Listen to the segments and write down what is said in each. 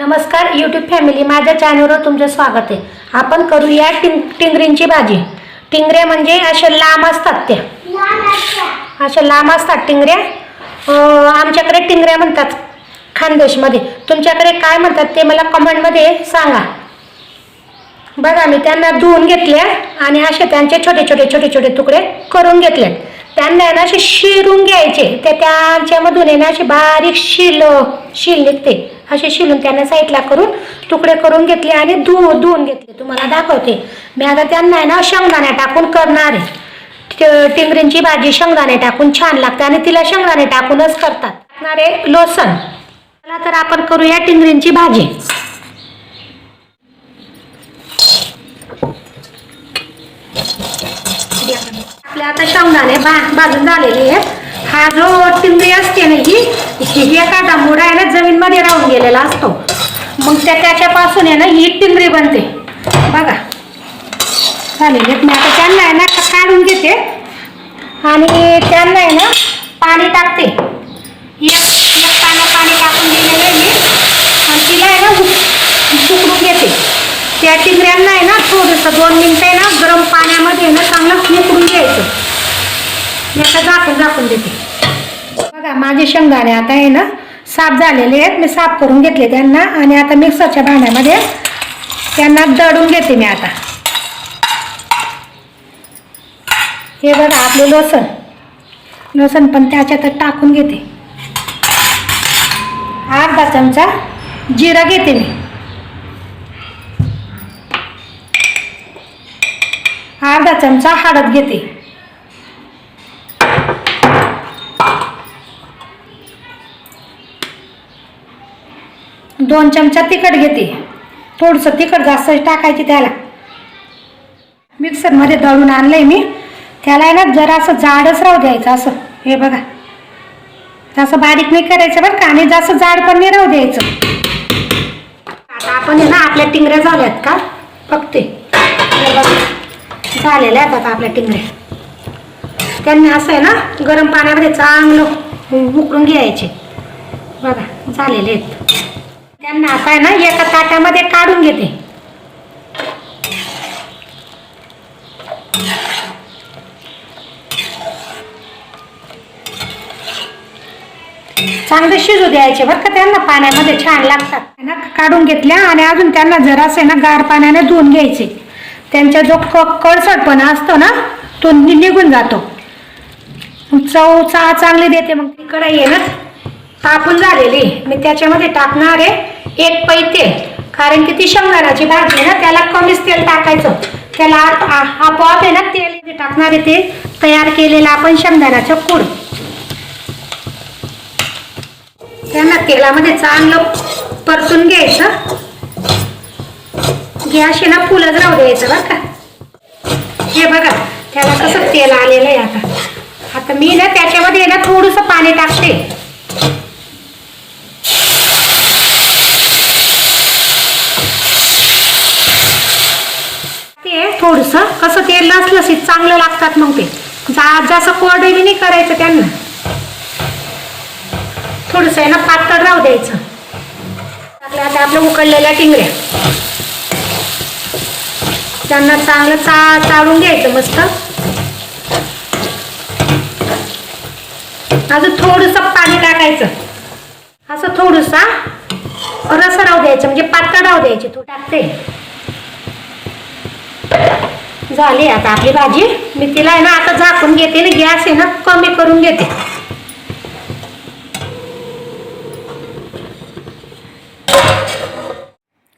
नमस्कार YouTube family माझ्या चॅनलवर तुमचं स्वागत आहे. आपण करूया टिंग टिंगरींची भाजी. टिंगऱ्या म्हणजे अशा लांब असतात त्या. अशा लांब असतात टिंगऱ्या. आमच्याकडे टिंगऱ्या म्हणतात खानदेशमध्ये. तुमच्याकडे काय म्हणतात ते मला कमेंटमध्ये सांगा. बघा मी त्यांना धुवून घेतल्या आणि असे त्यांचे छोटे छोटे छोटे छोटे तुकडे करून घेतले. त्यांना आहे ना असे शिरून घ्यायचे. ते त्यांच्यामधून आहे ना अशी बारीक शिल शिल निघते. असे शिलून त्यांना साईडला करून तुकडे करून घेतले आणि धुव धुवून घेतले. तुम्हाला दाखवते. मी आता त्यांना आहे ना शेंगदाण्या टाकून करणार आहे. टिंगरींची भाजी शेंगदाणे टाकून छान लागते आणि तिला शेंगदाणे टाकूनच करतात. टाकणारे लोसन चला तर आपण करूया टिंगरींची भाजी. आपले आता शेंगदाणे बा भाजून झालेले आहेत. हा जो टिंबी असते ना ही एखादा मुडा आहे ना जमीनमध्ये राहून गेलेला असतो. मग त्या त्याच्यापासून आहे ना ही टिंबरी बनते. बघा. चालेल मी आता त्यांना आहे ना काढून घेते. आणि त्यांना आहे ना पाणी टाकते. एक एक पानं पाणी टाकून दिलेलं आहे मी. आणि तिला आहे ना उकडून घेते. त्या टिंगऱ्यांना आहे ना थोडंसं दोन मिनिटं आहे ना गरम पाण्यामध्ये ना चांगलं उकडून घ्यायचं. याचा झाकून झाकून देते. बघा माझे शेंगदाणे आता आहे ना साफ झालेले आहेत. मी साफ करून घेतले त्यांना आणि आता मिक्सरच्या भांड्यामध्ये त्यांना दडून घेते मी आता. हे बघा आपले लसण. लसण पण त्याच्यात टाकून घेते. अर्धा चमचा जिरा घेते मी. अर्धा चमचा हळद घेते. दोन चमचा तिखट घेते. थोडंसं तिखट जास्त टाकायचे त्याला. मिक्सरमध्ये दळून आणलं आहे मी. त्याला आहे ना जरा असं जाडच राहू द्यायचं असं. हे बघा. असं बारीक नाही करायचं बरं का आणि जास्त जाड पण नाही राहू द्यायचं. आता आपण आहे ना आपल्या टिंगऱ्या झाल्यात का? फक्त झालेल्या आहेत आता आपल्या टिंगऱ्या. त्यांनी असं आहे ना गरम पाण्यामध्ये चांगलं उकळून घ्यायचे. बघा झालेले आहेत. त्यांना आता आहे ना एका ताटामध्ये काढून घेते. चांगले शिजू द्यायचे बरं का त्यांना पाण्यामध्ये छान लागतात. ना काढून घेतल्या आणि अजून त्यांना जरासं आहे ना गार पाण्याने धुवून घ्यायचे. त्यांचा जो क कळसटपणा असतो ना तो निघून जातो. चव चा चांगली देते मग ती कढई आहे ना. तापून झालेली. मी त्याच्यामध्ये टाकणार आहे एक पै तेल कारण की ती शेंगदाण्याची भाजी आहे ना त्याला कमीच तेल टाकायचं. त्याला आपोआप आहे ना तेल टाकणार आहे ते तयार केलेलं आपण शेंगदाण्याचं कूड. त्यांना तेलामध्ये चांगलं परतून घ्यायचं. गॅस ना फुलच राहू द्यायचं बरं का. हे बघा त्याला कसं तेल आलेलं आहे आता. आता मी ना त्याच्यामध्ये ना थोडंसं पाणी टाकते ते थोडंसं कसं तेल लसलसीत चांगलं लागतात मग ते. जा जसं कोरडे बी नाही करायचं त्यांना. थोडंसं आहे ना पातळ राहू द्यायचं. आपल्या आता आपल्या उकडलेल्या टिंगऱ्या. त्यांना चांगलं चा चाळून घ्यायचं मस्त. अजून थोडंसं पाणी टाकायचं. असं थोडंसा रस राहू द्यायचं म्हणजे पातळ राहू द्यायची तू टाकते. झाली आता आपली भाजी. मी तिला आहे ना आता झाकून घेते ना गॅस आहे ना कमी करून घेते.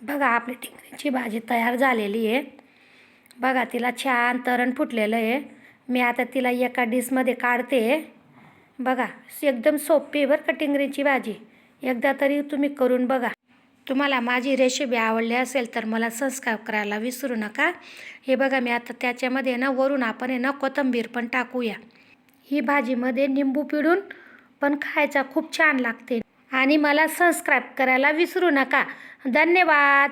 बघा आपली टिंगरीची भाजी तयार झालेली आहे. बघा तिला छान तरण फुटलेलं आहे. मी आता तिला एका डिशमध्ये काढते. बघा एकदम सोपी आहे बरं का टिंगरीची भाजी. एकदा तरी तुम्ही करून बघा. तुम्हाला माझी रेसिपी आवडली असेल तर मला सबस्क्राईब करायला विसरू नका. हे बघा मी आता त्याच्यामध्ये ना वरून आपण हे ना कोथिंबीर पण टाकूया. ही भाजीमध्ये निंबू पिळून पण खायचा खूप छान लागते. आणि मला सबस्क्राईब करायला विसरू नका. धन्यवाद!